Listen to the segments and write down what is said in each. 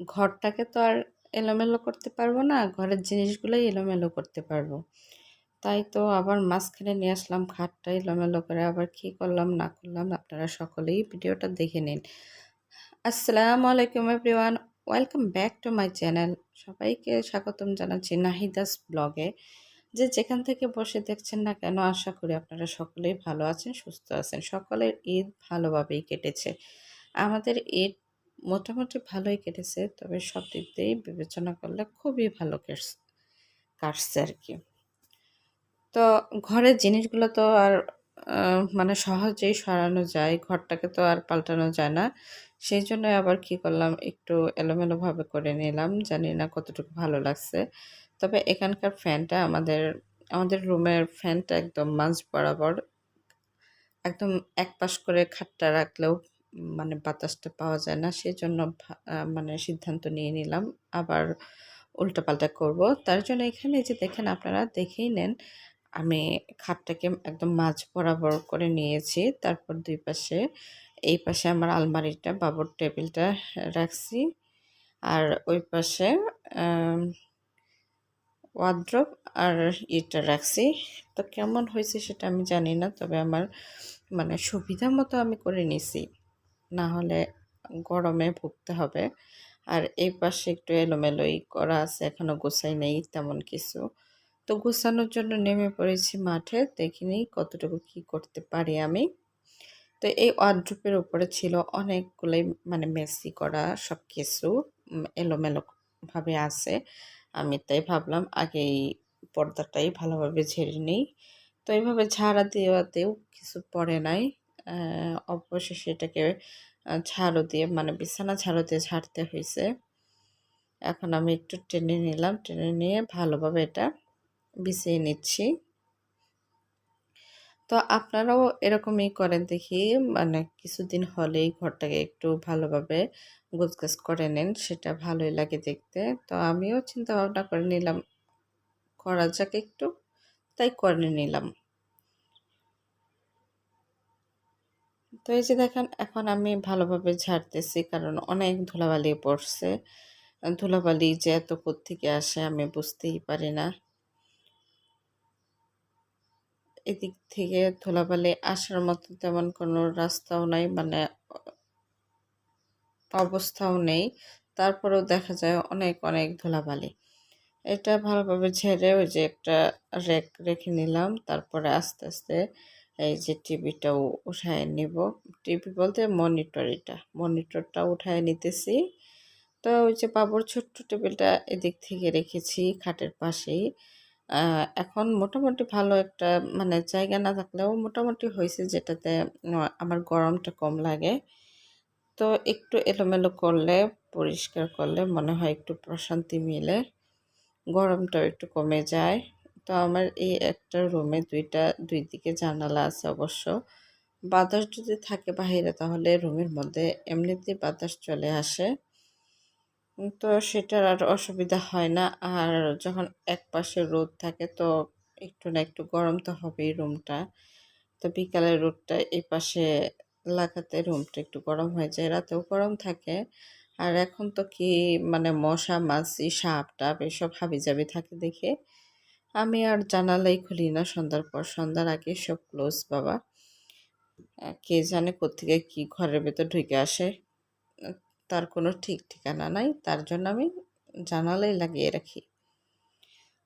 ঘরটাকে তো আর এলোমেলো করতে পারব না, ঘরের জিনিসগুলোই এলোমেলো করতে পারব। তাই তো আবার মাঝখানে নিয়ে আসলাম খাটটা এলোমেলো করে, আবার কী করলাম, না করলাম, আপনারা সকলেই ভিডিওটা দেখে নিন। আসসালামু আলাইকুম everyone, welcome back to my channel. সবাইকে স্বাগতম জানাচ্ছি নাহিদাস ব্লগে। যে যেখান থেকে বসে দেখছেন না কেন, আশা করি আপনারা সকলেই ভালো আছেন, সুস্থ আছেন। সকলের ঈদ ভালোভাবেই কেটেছে। আমাদের ঈদ মোটামুটি ভালোই কেটেছে, তবে সব দিক দিয়েই বিবেচনা করলে খুবই ভালো কাটছে আর কি। তো ঘরের জিনিসগুলো তো আর মানে সহজেই সরানো যায়, ঘরটাকে তো আর পাল্টানো যায় না। সেই জন্য আবার কি করলাম, একটু এলোমেলোভাবে করে নিলাম, জানি না কতটুকু ভালো লাগছে। তবে এখানকার ফ্যানটা আমাদের আমাদের রুমের ফ্যানটা একদম মাঝ বরাবর, একদম এক পাশ করে খাটটা রাখলেও মানে বাতাসটা পাওয়া যায় না সেই জন্য মানে সিদ্ধান্ত নিয়ে নিলাম। আবার উল্টাপাল্টা করব। তার জন্য এখানে যে দেখেন আপনারা দেখেই নেন, আমি খাটটাকে একদম মাঝ বরাবর করে নিয়েছি। তারপর দুই পাশে, এই পাশে আমার আলমারিটা, বাবর টেবিলটা রাখছি। আর ওই পাশে ওয়াদ্রপ আর ইটা রাখছি। তো কেমন হয়েছে সেটা আমি জানি না, তবে আমার মানে সুবিধা মতো আমি করে নিছি। না হলে গরমে ভুগতে হবে। আর এই পাশে একটু এলোমেলোই করা আছে এখনও গোছাই নেই তেমন কিছু। তো গোছানোর জন্য নেমে পড়েছি মাঠে দেখিনি কতটুকু কি করতে পারি আমি। তো এই ওয়ার্ড্রুপের উপরে ছিল অনেকগুলোই মানে মেসি করা সব কিছু এলোমেলোভাবে আছে। আমি তাই ভাবলাম আগে এই পর্দাটাই ভালোভাবে ঝেড়ে নিই। তো এইভাবে ঝাড়া দেওয়াতেও কিছু পড়ে নাই। অবশেষে এটাকে ঝাড়ু দিয়ে মানে বিছানা ঝাড়ু দিয়ে ঝাড়তে হয়েছে এখন আমি একটু টেনে নিলাম, টেনে নিয়ে ভালোভাবে এটা বিছিয়ে নিচ্ছি। তো আপনারাও এরকমই করেন দেখি মানে কিছুদিন হলেই ঘরটাকে একটু ভালোভাবে গোছগাছ করে নেন, সেটা ভালোই লাগে দেখতে। তো আমিও চিন্তা ভাবনা করে নিলাম, করা যাক একটু, তাই করে নিলাম। তো এই যে দেখেন, এখন আমি ভালোভাবে ঝাড়তেছি, কারণ অনেক ধুলাবালি পড়ছে। ধুলাবালি যে এত থেকে আসে আমি বুঝতেই পারি না। এদিক থেকে ধুলাবালি আসার মতো তেমন কোনো রাস্তাও নাই মানে অবস্থাও নেই। তারপরেও দেখা যায় অনেক অনেক ধুলাবালি। এটা ভালোভাবে ঝেড়ে ওই যে একটা রেক রেখে নিলাম, তারপরে আস্তে আস্তে এই যে টিভিটাও উঠায় নিব। টিভি বলতে মনিটর এটা। মনিটরটা উঠায় নিতেছি। তো ওই যে বাবুর ছোট্ট টেবিলটা এদিক থেকে রেখেছি খাটের পাশেই। এখন মোটামুটি ভালো একটা মানে জায়গা না থাকলেও মোটামুটি হয়েছে যেটাতে আমার গরমটা কম লাগে। তো একটু এলোমেলো করলে, পরিষ্কার করলে মনে হয় একটু প্রশান্তি মিলে। গরমটাও একটু কমে যায়। তো আমার এই একটা রুমে দুইটা, দুই দিকে জানালা আছে অবশ্য। বাতাস যদি থাকে বাহিরে তাহলে রুমের মধ্যে এমনিতেই বাতাস চলে আসে। তো সেটার আর অসুবিধা হয় না। আর যখন এক পাশে রোদ থাকে তো একটু না একটু গরম তো হবেই রুমটা তো বিকালের রোদটা এই পাশে লাগাতে রুমটা একটু গরম হয়ে যায়। রাতেও গরম থাকে। আর এখন তো কি মানে মশা, মাছি, সাপ, টাপ এসব হাবি জাবি থাকে দেখে। আমি আর জানালাই খুলি না সন্ধ্যার পর। সন্ধ্যার আগে সব ক্লোজ, বাবা। কে জানে কোথেকে কি ঘরের ভেতর ঢুকে আসে। তার কোনো ঠিক ঠিকানা নাই, তার জন্য আমি জানালাই লাগিয়ে রাখি।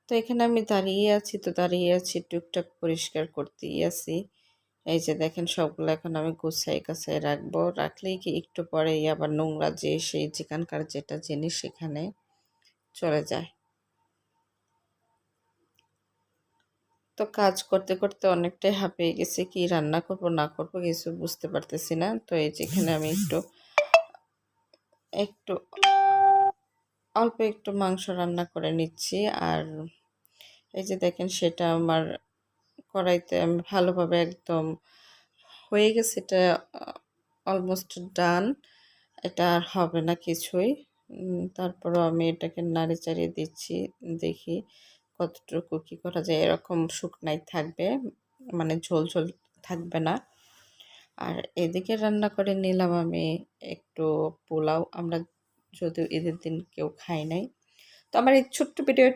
তো এখানে আমি দাঁড়িয়ে আছি, তো দাঁড়িয়ে আছি, টুকটাক পরিষ্কার করতেই আছি। এই যে দেখেন, সবগুলো এখন আমি গুছাই গাছাই রাখব। রাখলেই কি একটু পরেই আবার নোংরা যে, সেই যেখানকার যেটা জিনিস সেখানে চলে যায়। তো কাজ করতে করতে অনেকটাই হাঁপিয়ে গেছে। কি রান্না করব, না করব কিছু বুঝতে পারতেছি না। তো এই যেখানে আমি একটু একটু, অল্প একটু মাংস রান্না করে নিচ্ছি। আর এই যে দেখেন সেটা আমার কড়াইতে আমি ভালোভাবে একদম হয়ে গেছে। এটা অলমোস্ট ডান এটা আর হবে না কিছুই। তারপরও আমি এটাকে নাড়ি চাড়িয়ে দিচ্ছি, দেখি। কতটুকু কী করা যায়, এরকম শুকনাই থাকবে মানে ঝোল ঝোল থাকবে না। আর এদিকে রান্না করে নিলাম আমি একটু পোলাও, আমরা যদিও ঈদের দিন কেউ খাই নাই। তো আমার এই ছোট্ট ভিডিও